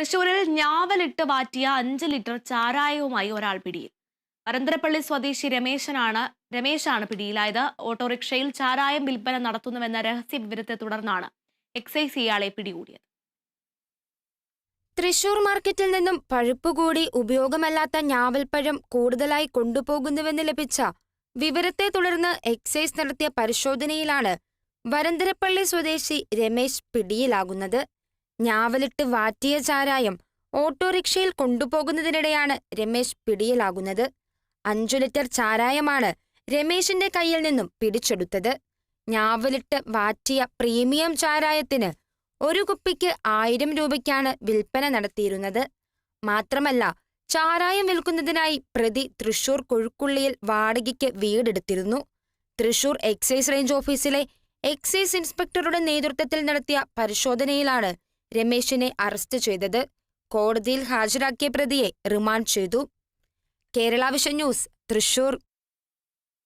തൃശൂരിൽ ഞാവലിട്ട് വാറ്റിയ അഞ്ച് ലിറ്റർ ചാരായവുമായി ഒരാൾ പിടിയിൽ. പരന്തരപ്പള്ളി സ്വദേശി രമേശനാണ് രമേശാണ് പിടിയിലായത്. ഓട്ടോറിക്ഷയിൽ ചാരായം വിൽപ്പന നടത്തുന്നുവെന്ന രഹസ്യ വിവരത്തെ തുടർന്നാണ് എക്സൈസ് ഇയാളെ പിടികൂടിയത്. തൃശൂർ മാർക്കറ്റിൽ നിന്നും പഴുപ്പുകൂടി ഉപയോഗമല്ലാത്ത ഞാവൽപ്പഴം കൂടുതലായി കൊണ്ടുപോകുന്നുവെന്ന് ലഭിച്ച വിവരത്തെ തുടർന്ന് എക്സൈസ് നടത്തിയ പരിശോധനയിലാണ് വരന്തരപ്പള്ളി സ്വദേശി രമേശ് പിടിയിലാകുന്നത്. ഞാവലിട്ട് വാറ്റിയ ചാരായം ഓട്ടോറിക്ഷയിൽ കൊണ്ടുപോകുന്നതിനിടെയാണ് രമേശ് പിടിയിലാകുന്നത്. അഞ്ചു ലിറ്റർ ചാരായമാണ് രമേശിന്റെ കയ്യിൽ നിന്നും പിടിച്ചെടുത്തത്. ഞാവലിട്ട് വാറ്റിയ പ്രീമിയം ചാരായത്തിന് ഒരു കുപ്പിക്ക് ആയിരം രൂപയ്ക്കാണ് വിൽപ്പന നടത്തിയിരുന്നത്. മാത്രമല്ല ചാരായം വിൽക്കുന്നതിനായി പ്രതി തൃശൂർ കൊഴുക്കുള്ളിയിൽ വാടകയ്ക്ക് വീടെടുത്തിരുന്നു. തൃശൂർ എക്സൈസ് റേഞ്ച് ഓഫീസിലെ എക്സൈസ് ഇൻസ്പെക്ടറുടെ നേതൃത്വത്തിൽ നടത്തിയ പരിശോധനയിലാണ് രമേശിനെ അറസ്റ്റ് ചെയ്തത് കോടതിയിൽ ഹാജരാക്കിയ പ്രതിയെ റിമാൻഡ് ചെയ്തു. Kerala Vision News Thrissur.